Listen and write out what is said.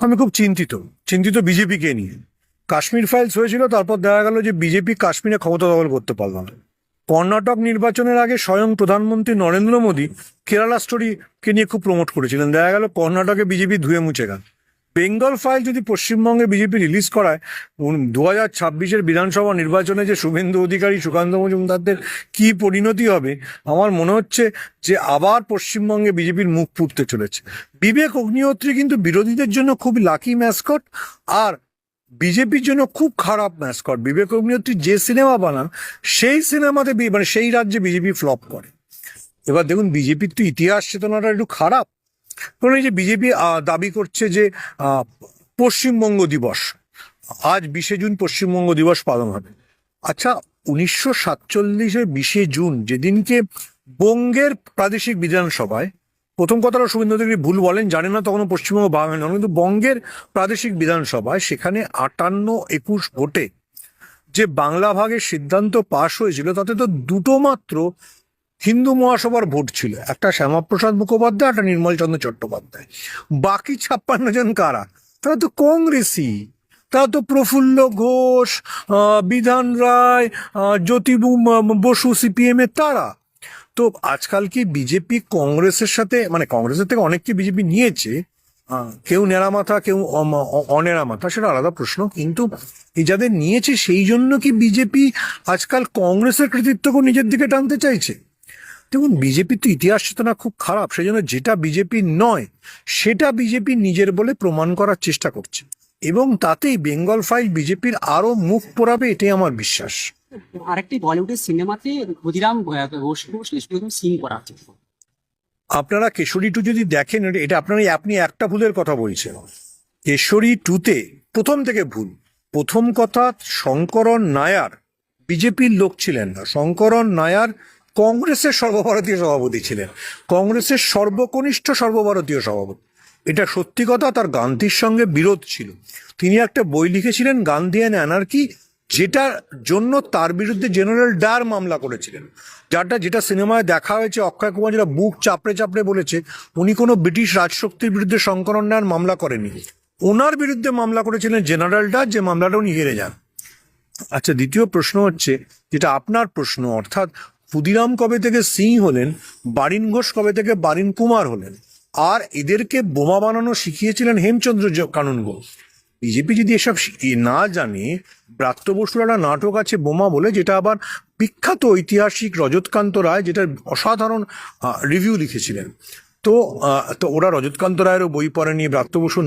আমি খুব চিন্তিত। চিন্তিত বিজেপিকে নিয়ে। কাশ্মীর ফাইলস হয়েছিল, তারপর দেখা গেল যে বিজেপি কাশ্মীরে ক্ষমতা দখল করতে পারল না। কর্ণাটক নির্বাচনের আগে স্বয়ং প্রধানমন্ত্রী নরেন্দ্র মোদী কেরালা স্টোরিকে নিয়ে খুব প্রমোট করেছিলেন। দেখা গেল কর্ণাটকে বিজেপি ধুয়ে মুছে গেল। বেঙ্গল ফাইল যদি পশ্চিমবঙ্গে বিজেপি রিলিজ করায় দু হাজার ছাব্বিশের বিধানসভা নির্বাচনে যে শুভেন্দু অধিকারী সুকান্ত মজুমদারদের কি পরিণতি হবে, আমার মনে হচ্ছে যে আবার পশ্চিমবঙ্গে বিজেপির মুখ ফুটতে চলেছে। বিবেক অগ্নিহোত্রী কিন্তু বিরোধীদের জন্য খুব লাকি ম্যাসকট আর বিজেপির জন্য খুব খারাপ ম্যাসকট বিবেক অগ্নিহোত্রী যে সিনেমা বানান, সেই সিনেমাতে মানে সেই রাজ্যে বিজেপি ফ্লপ করে। এবার দেখুন বিজেপির তো ইতিহাস চেতনাটা একটু খারাপ। কারণ এই যে বিজেপি দাবি করছে যে পশ্চিমবঙ্গ দিবস, আজ বিশে জুন পশ্চিমবঙ্গ দিবস পালন হবে। আচ্ছা উনিশশো সাতচল্লিশের বিশে জুন যেদিনকে বঙ্গের প্রাদেশিক বিধানসভায়, প্রথম কথাটা শুভেন্দু ভুল বলেন, জানে না তখনও পশ্চিমবঙ্গ বাঙালি নয় কিন্তু বঙ্গের প্রাদেশিক বিধানসভায় সেখানে আটান্ন একুশ ভোটে যে বাংলা ভাগের সিদ্ধান্ত পাশ হয়েছিল, তাতে তো দুটো মাত্র হিন্দু মহাসভার ভোট ছিল। একটা শ্যামাপ্রসাদ মুখোপাধ্যায়, একটা নির্মল চন্দ্র চট্টোপাধ্যায়। বাকি ছাপ্পান্ন জন কারা? তারা তো কংগ্রেসই। তারা তো প্রফুল্ল ঘোষ বিধান রায় জ্যোতি বসু, সিপিএম এর তারা। তো আজকাল কি বিজেপি কংগ্রেসের সাথে মানে কংগ্রেসের থেকে অনেককে বিজেপি নিয়েছে? কেউ নেড়া মাথা, কেউ অম- অ- অনেড়া মাথা, সেটা আলাদা প্রশ্ন। কিন্তু যাদের নিয়েছে, সেই জন্য কি বিজেপি আজকাল কংগ্রেসের কৃতিত্বকে নিজের দিকে টানতে চাইছে? দেখুন বিজেপির তো ইতিহাস চেতনা খুব খারাপ সেই জন্য যেটা বিজেপি নয় সেটা বিজেপি নিজের বলে প্রমাণ করার চেষ্টা করছে। এবং তাতেই বেঙ্গল ফাইল বিজেপির আরও মুখ পোড়াবে এটাই আমার বিশ্বাস। আরেকটি বলিউডের সিনেমাতে ক্ষুদিরাম ঘোষ ঘোষকে করা আপনারা কেশরী টু যদি দেখেন এটা- এটা আপনারা আপনি একটা ভুলের কথা বলছেন। কেশরী টুতে প্রথম থেকে ভুল। প্রথম কথা শঙ্করন নায়ার বিজেপির লোক ছিলেন না। শঙ্করন নায়ার কংগ্রেসের সর্বভারতীয় সভাপতি ছিলেন। কংগ্রেসের সর্বকনিষ্ঠ সর্বভারতীয় সভাপতি। এটা সত্যি কথা, তার গান্ধীর সঙ্গে বিরোধ ছিল। তিনি একটা বই লিখেছিলেন, গান্ধী অ্যান্ড অ্যানার্কি যেটার জন্য তার বিরুদ্ধে জেনারেল ডার মামলা করেছিলেন। যারটা, যেটা সিনেমায় দেখা হয়েছে, অক্ষয় কুমার যেটা বুক চাপড়ে চাপড়ে বলেছে, উনি কোনো ব্রিটিশ রাজশক্তির বিরুদ্ধে শঙ্করন নায়ার মামলা করেনি ওনার বিরুদ্ধে মামলা করেছিলেন জেনারেল ডার যে মামলাটা উনি হেরে যান। আচ্ছা দ্বিতীয় প্রশ্ন হচ্ছে, যেটা আপনার প্রশ্ন, অর্থাৎ ক্ষুদিরাম কবে থেকে সিং হলেন? বারিন ঘোষ কবে থেকে বারিন কুমার হলেন? আর এদেরকে বোমা বানানো শিখিয়েছিলেন হেমচন্দ্র কানুন ঘোষ। বিজেপি যদি এসব না জানে, ব্রাত্য বসুর একটা নাটক আছে বোমা বলে, যেটা আবার বিখ্যাত ঐতিহাসিক রজতকান্ত রায়, যেটার অসাধারণ রিভিউ লিখেছিলেন। তো তো ওরা রজতকান্ত রায়েরও বই পড়েনি, ব্রাত্য বসুর